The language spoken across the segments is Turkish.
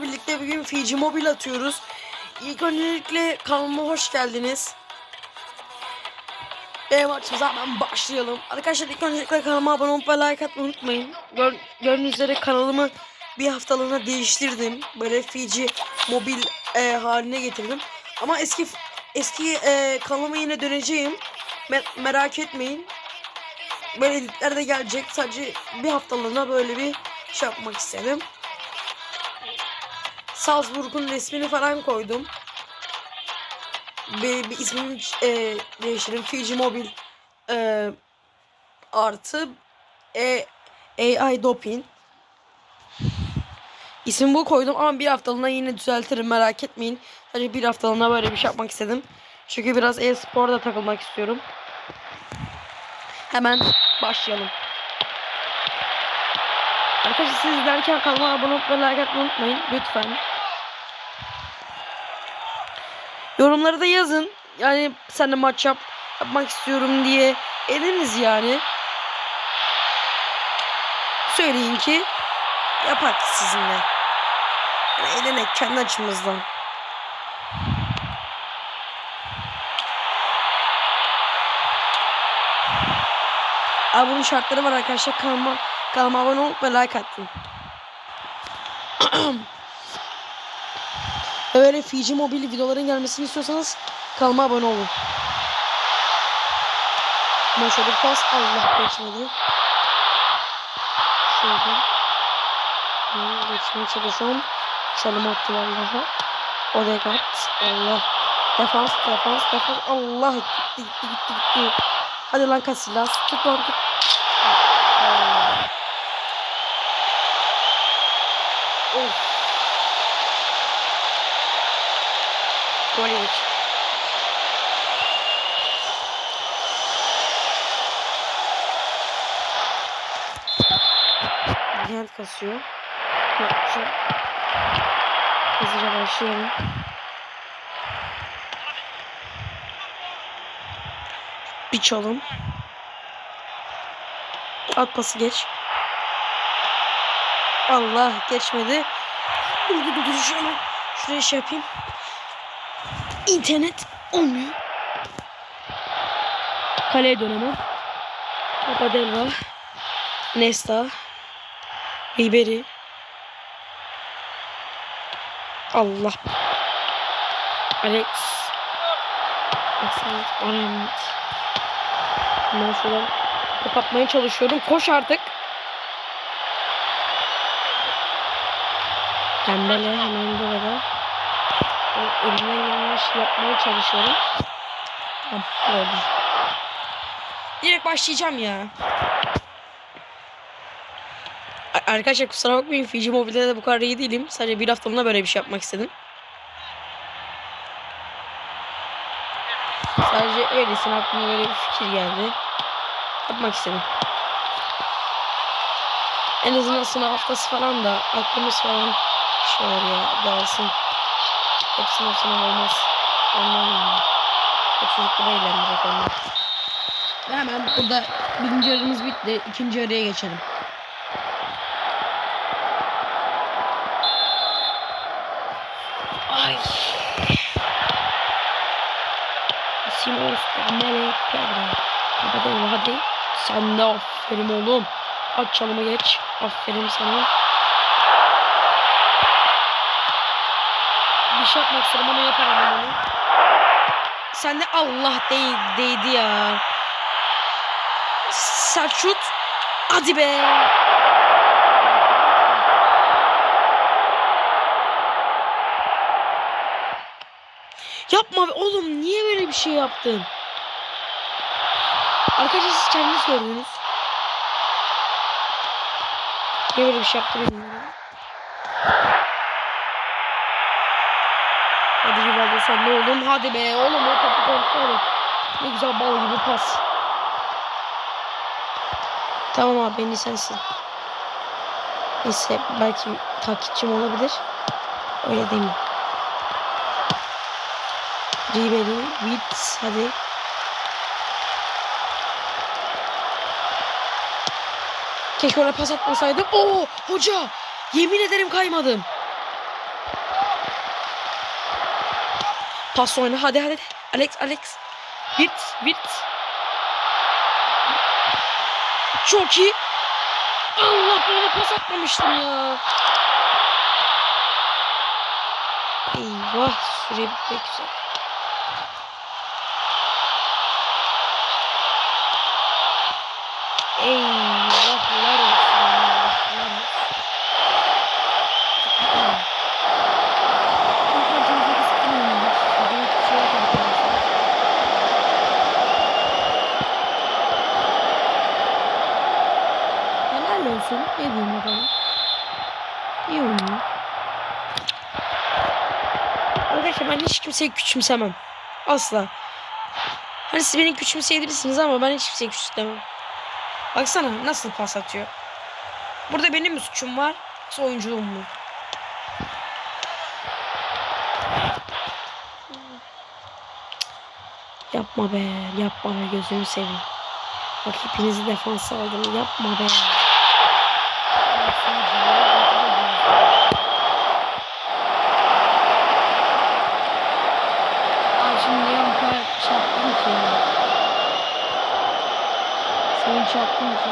birlikte bugün Fiji Mobil atıyoruz. İlk öncelikle kanalıma hoş geldiniz. Ve maçımıza hemen başlayalım. Arkadaşlar ilk öncelikle kanalıma abone olup ve like atmayı unutmayın. Gör, gördüğünüz üzere kanalımı bir haftalığına değiştirdim. Böyle Fiji Mobil e, haline getirdim. Ama eski eski e, kanalıma yine döneceğim. Me- merak etmeyin. Böyle editler de gelecek. Sadece bir haftalığına böyle bir şey yapmak istedim. Salzburg'un resmini falan koydum. Bir, bir ismini e, değiştirdim. Fiji Mobil e, artı e, AI Doping. İsim bu koydum ama bir haftalığına yine düzeltirim merak etmeyin. Sadece bir haftalığına böyle bir şey yapmak istedim. Çünkü biraz e-sporda takılmak istiyorum. Hemen başlayalım. Arkadaşlar siz izlerken kanalıma abone olup like atmayı unutmayın lütfen. Yorumları da yazın. Yani sen de maç yap, yapmak istiyorum diye ediniz yani. Söyleyin ki yapak sizinle. Yani edenek kendi açımızdan. Abi şartları var arkadaşlar. Kanalıma, kanalıma abone olup ve like atın. Ve böyle Fiji Mobile videoların gelmesini istiyorsanız kanalıma abone olun. Şöyle bir pas Allah geçmedi. Şöyle. Geçmeye çalışıyorum. Çalım attı vallahi. Odegaard. Allah. Defans, defans, defans. Allah gitti, gitti, gitti, gitti. Hadi lan Casillas. Tut lan tut. Aa. Of. Gol yedik. Gent kasıyor. Şu hızlıca başlayalım. Bir çalım. At pası geç. Allah geçmedi. Dur dur dur şöyle. Şuraya şey yapayım. İnternet olmuyor. Kaleye dönemem. Papadelva. Nesta. Ribery. Allah. Alex. Orient. Ben şuradan kapatmaya çalışıyorum. Koş artık. Dembele hemen burada. Elimden gelen şey yapmaya çalışıyorum. Oldu. Direkt başlayacağım ya. Arkadaşlar kusura bakmayın Fiji Mobile'de de bu kadar iyi değilim. Sadece bir haftalığına böyle bir şey yapmak istedim. Sadece öylesine aklıma böyle bir fikir geldi. Yapmak istedim. En azından sınav haftası falan da aklımız falan şey var ya dağılsın. Hepsinin hepsine olmaz. Ondan yani. Hep çocukları eğlendirecek onlar. Ve hemen burada birinci yarımız bitti. İkinci yarıya geçelim. Ay. Simon Stamele Pedro. Hadi hadi. Sen de aferin oğlum. Aç çalımı geç. Aferin sana. Bir şey yapmak istedim ama yapamadım onu. Sen de Allah değ değdi ya. Şut. Hadi be. Yapma be oğlum niye böyle bir şey yaptın? Arkadaşlar siz kendiniz gördünüz. Niye böyle bir şey yaptı bilmiyorum. Hadi Ne oğlum hadi be oğlum o topu kontrol et. Ne güzel bal gibi pas. Tamam abi beni sensin. Neyse belki takipçim olabilir. Öyle demeyeyim. Ribery, Wits hadi. Keşke ona pas atmasaydım. Oo hoca yemin ederim kaymadım. Pas oyna. Hadi hadi. Alex Alex. Bit bit. Çok iyi. Allah bana pas atmamıştım ya. Eyvah süre bitmek üzere. Eyvahlar diyeyim adamı? İyi oynuyor. Arkadaşlar ben hiç kimseyi küçümsemem. Asla. Hani siz beni küçümseyebilirsiniz ama ben hiç kimseyi küçümsemem. Baksana nasıl pas atıyor. Burada benim mi suçum var? Yoksa oyunculuğum mu? Yapma be, yapma be gözünü seveyim. Bak hepinizi defans aldım. Yapma be. Ay şimdi ya bu kadar çarptım ki. Seni çarptım ki.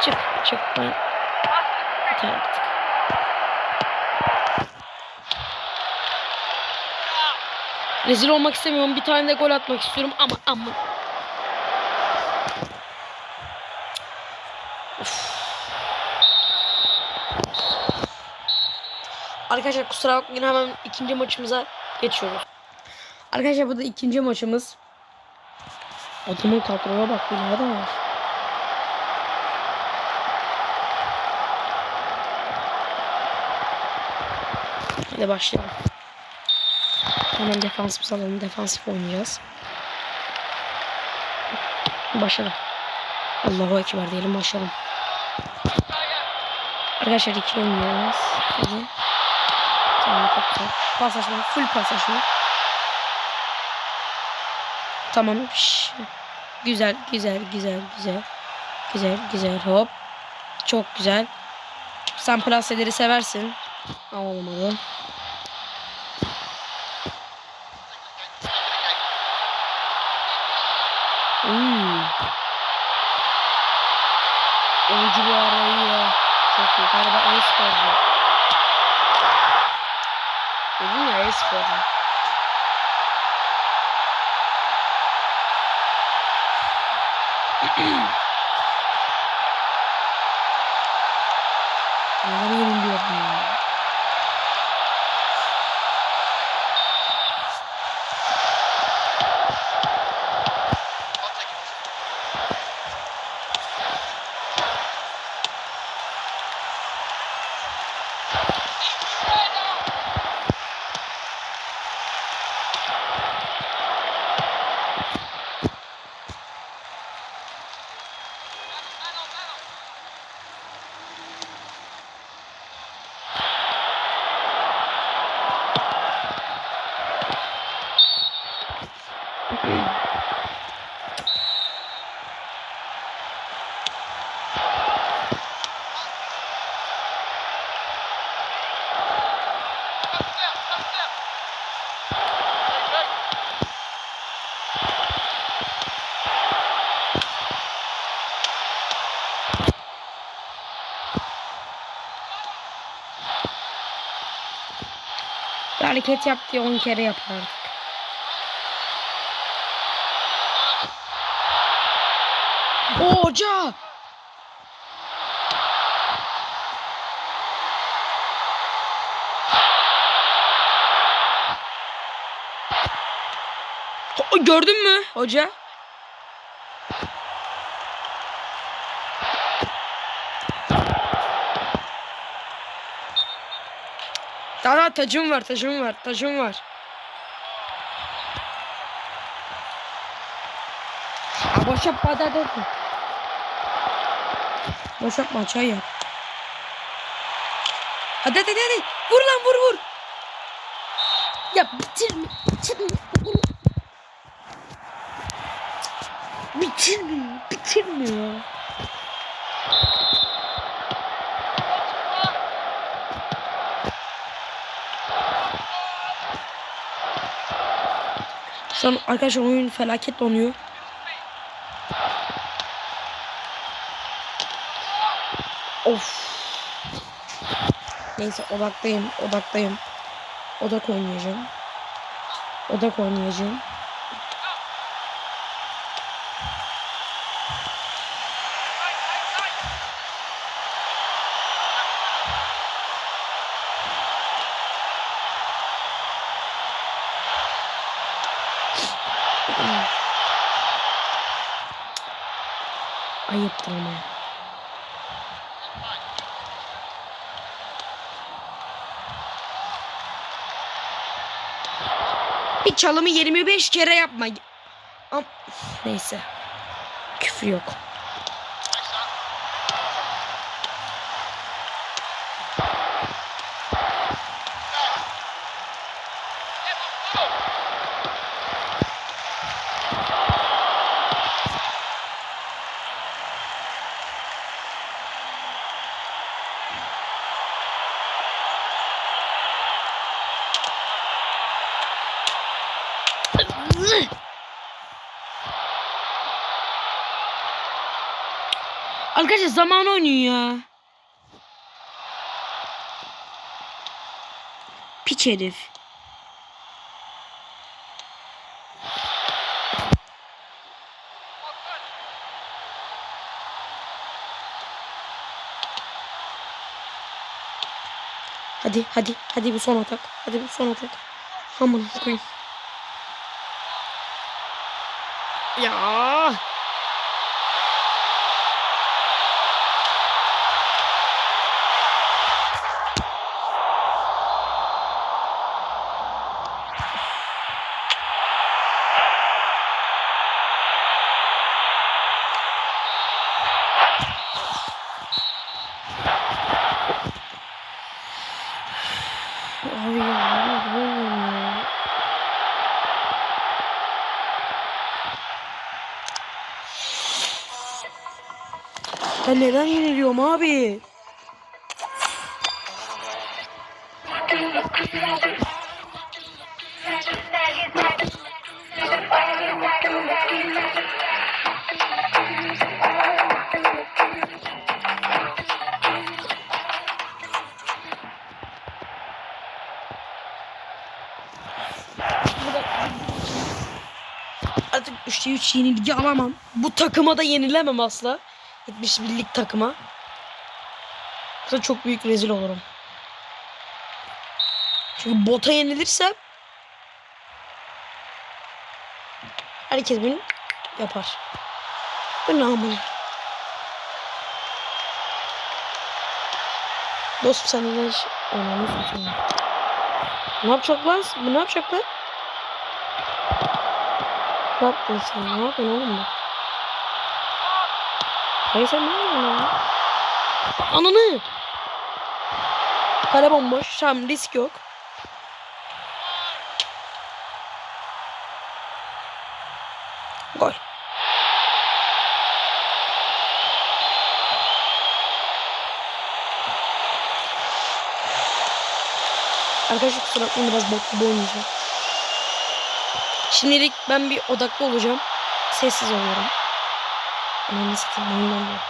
Çık, çık. Ben... Yeter artık. Rezil olmak istemiyorum. Bir tane de gol atmak istiyorum ama ama. Of. Arkadaşlar kusura bakmayın hemen ikinci maçımıza geçiyoruz. Arkadaşlar bu da ikinci maçımız. Adamın kadroya bak birader. Hadi başlayalım. Hemen defansif alalım. Defansif oynayacağız. Başladı. Allahu Ekber diyelim başlayalım. Arkadaşlar iki oynuyoruz. Hadi. Tamam. Pas açma. Full pas açma. Tamam. Şş. Güzel güzel güzel güzel. Güzel güzel hop. Çok güzel. Sen plaseleri seversin. Ama olmadı. Hmm. Oyuncu bu arayı Çok iyi. Galiba e-sporcu. Dedim ya e-sporcu. Yeah. hareket yap diye 10 kere yapar artık. Oo hoca! Ho- Gördün mü hoca? Daha daha tacım var, tacım var, tacım var. Ha boş hadi hadi. hadi. Boş yapma çay yap. Hadi hadi hadi. Vur lan vur vur. Ya bitirme. Bitirme. Bitirme. Bitirme Şu an arkadaşlar oyun felaket donuyor. Of. Neyse odaktayım, odaktayım. Odak oynayacağım. Odak oynayacağım. Ayıptır ama. Bir çalımı 25 kere yapma. Neyse. Küfür yok. Arkadaşlar zaman oynuyor ya. Piç herif. Hadi hadi hadi bu son atak. Hadi bu son atak. Aman koyayım. Ya. Yeniliyorum abi? Artık 3'te 3 yenilgi alamam. Bu takıma da yenilemem asla. 71'lik takıma. Yoksa çok büyük rezil olurum. Çünkü bota yenilirsem herkes beni yapar. Bu ne amına? Dostum sen. Ananı satayım. Ne yapacak lan? Bu ne yapacak lan? Ne yaptın sen? Ne yapıyorsun oğlum bu? Hayır sen ne yapıyorsun? Ananı! Kale bomboş. Tamam risk yok. Gol. Arkadaşlar kusura bakmayın biraz bok gibi oynayacağım. Şimdilik ben bir odaklı olacağım. Sessiz oluyorum. Ananı satayım oynamıyorum. Oo.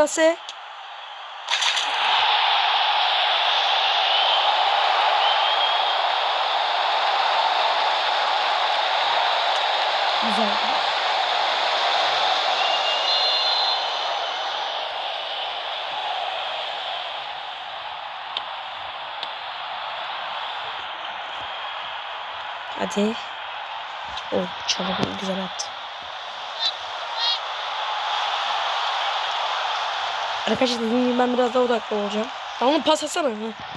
plase. Güzel. Hadi. O oh, çalı güzel attı. Arkadaşlar dediğim gibi ben biraz daha odaklı olacağım. Tamam pas atsana. Ha.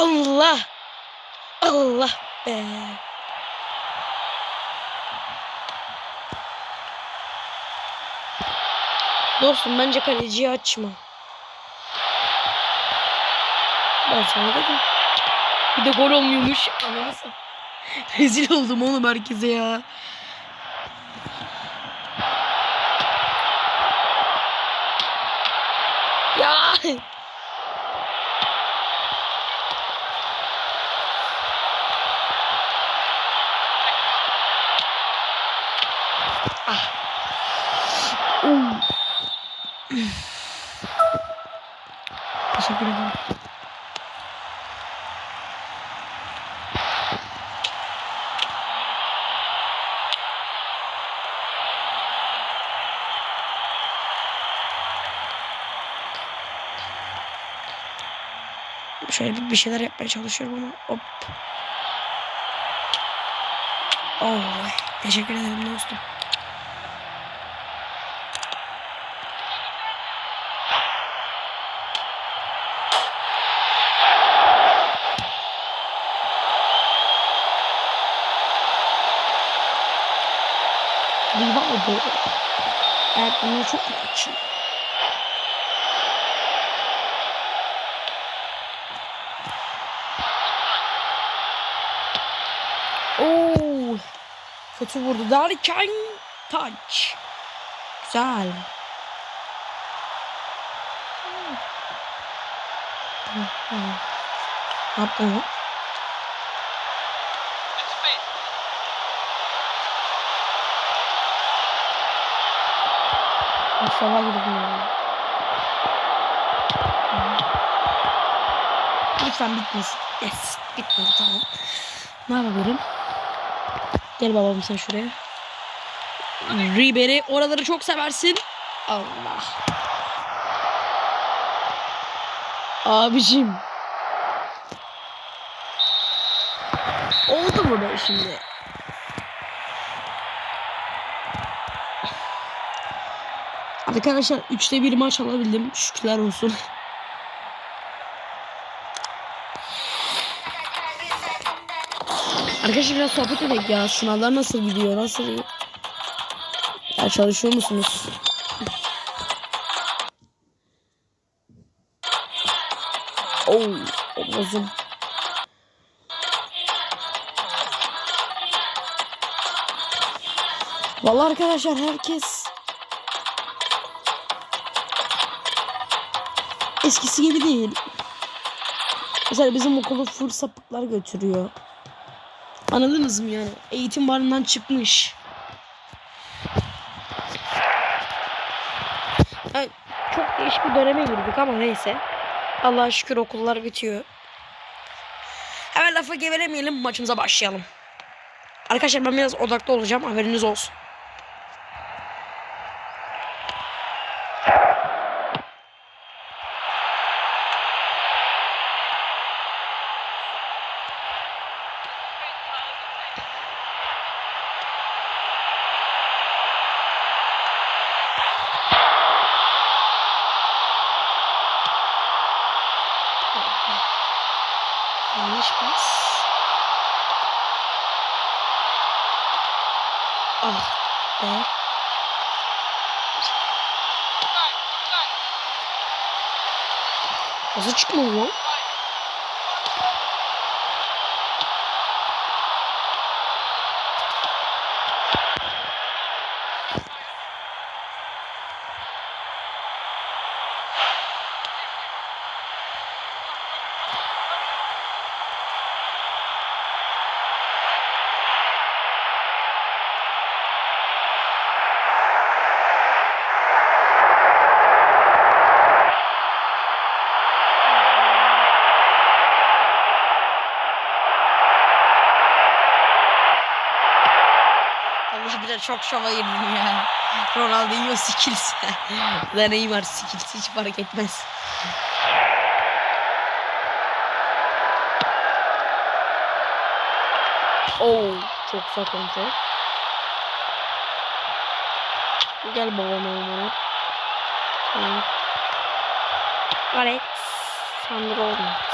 Allah. Allah be. Dostum bence kaleciyi açma. Ben sana dedim. Bir de gol olmuyormuş. Ananı Rezil oldum oğlum herkese ya. Ya. Oo. Teşekkür ederim. Şöyle bir, şeyler yapmaya çalışıyorum ama hop. Oh, teşekkür ederim dostum. Rivaldo. Evet bunlar çok kaçıyor. Oo. Kötü vurdu. Derken taç. Güzel. Ne yaptın lan? Mustafa gidip ya. Lütfen bitmesin. Yes. Bitmedi tamam. Ne yapabilirim? Gel babam sen şuraya. Ribery oraları çok seversin. Allah. Abicim. Oldu mu be şimdi? Arkadaşlar 3'te 1 maç alabildim. Şükürler olsun. Arkadaşlar biraz sohbet edelim ya. Sınavlar nasıl gidiyor? Nasıl? Ya çalışıyor musunuz? Oh, omuzum. Vallahi arkadaşlar herkes eskisi gibi değil. Mesela bizim okulu full sapıklar götürüyor. Anladınız mı yani? Eğitim barından çıkmış. Yani çok değişik bir döneme girdik ama neyse. Allah'a şükür okullar bitiyor. Hemen lafa gevelemeyelim maçımıza başlayalım. Arkadaşlar ben biraz odaklı olacağım haberiniz olsun. Pas. Ah be. Nasıl çıkmadı lan? Çok şova girdim ya. Ronaldinho skills. da Neymar skills hiç fark etmez. Oo, çok güzel kontrol. Gel babam Neymar. Tamam. Alex. Sandro olmadı.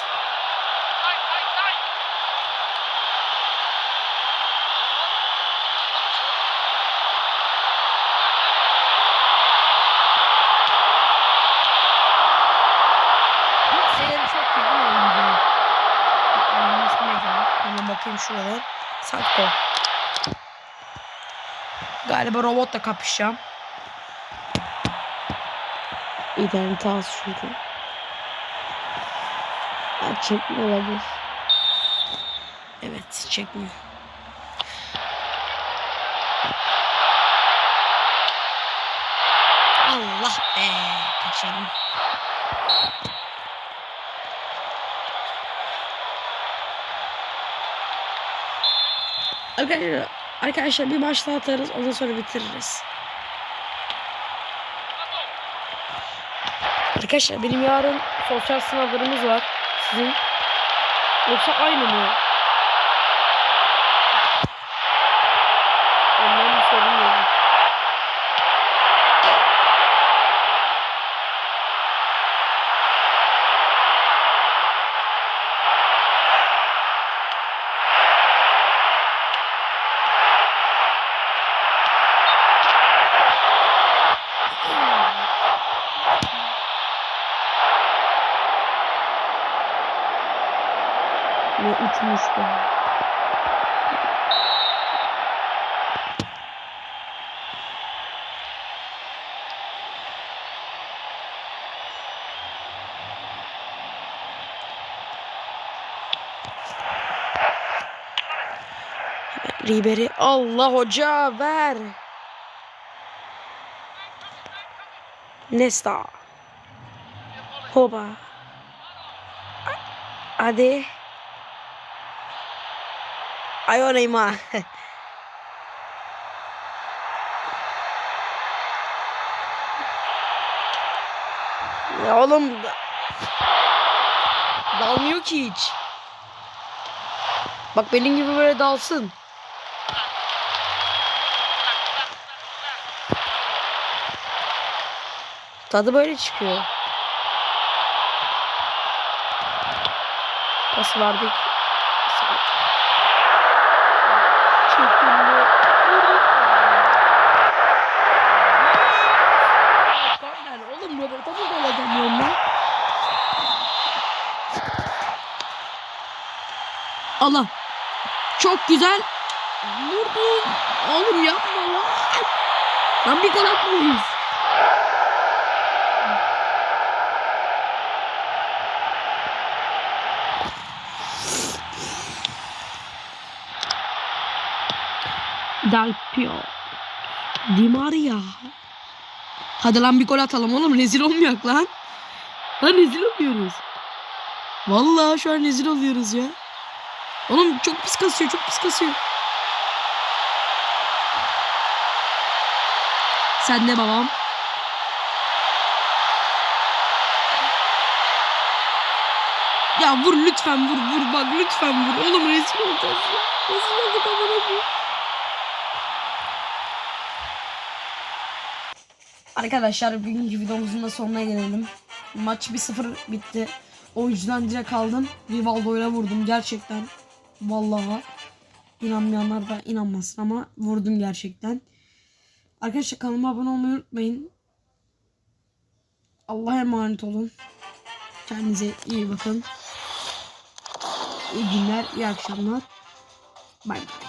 Senin çok iyi bir oyuncu. Onun ismi neydi lan? Hemen bakayım şuradan. Sakko. Galiba robotla kapışacağım. İnternet az çünkü. Ha, çekme olabilir. Evet çekmiyor. Allah be kaçırdım. Arkadaşlar, arkadaşlar bir maç atarız ondan sonra bitiririz. Arkadaşlar benim yarın sosyal sınavlarımız var. Sizin yoksa aynı mı? Ondan bir sorun yok. Ne uçmuş be. Ribery Allah hoca ver. Nesta. Hoba. Hadi. Ayo Neymar. ya oğlum dalmıyor ki hiç. Bak benim gibi böyle dalsın. Tadı böyle çıkıyor. Pas verdik. Çekilme. Korner. Oğlum robota mı dolaşamıyorum lan? Allah. Çok güzel. Vurdum. Oğlum yapma lan. Lan bir gol atmalıyız. Dalpio. Di Maria. Hadi lan bir gol atalım oğlum rezil olmayak lan. Lan rezil oluyoruz. Vallahi şu an rezil oluyoruz ya. Oğlum çok pis kasıyor çok pis kasıyor. Sen de babam. Ya vur lütfen vur vur bak lütfen vur. Oğlum rezil olacağız ya. Rezil olduk amına. Arkadaşlar bugünkü videomuzun da sonuna gelelim. Maç 1-0 bitti. O yüzden direkt aldım. Rivaldo'yla vurdum gerçekten. Vallahi. İnanmayanlar da inanmasın ama vurdum gerçekten. Arkadaşlar kanalıma abone olmayı unutmayın. Allah'a emanet olun. Kendinize iyi bakın. İyi günler, iyi akşamlar. Bay bay.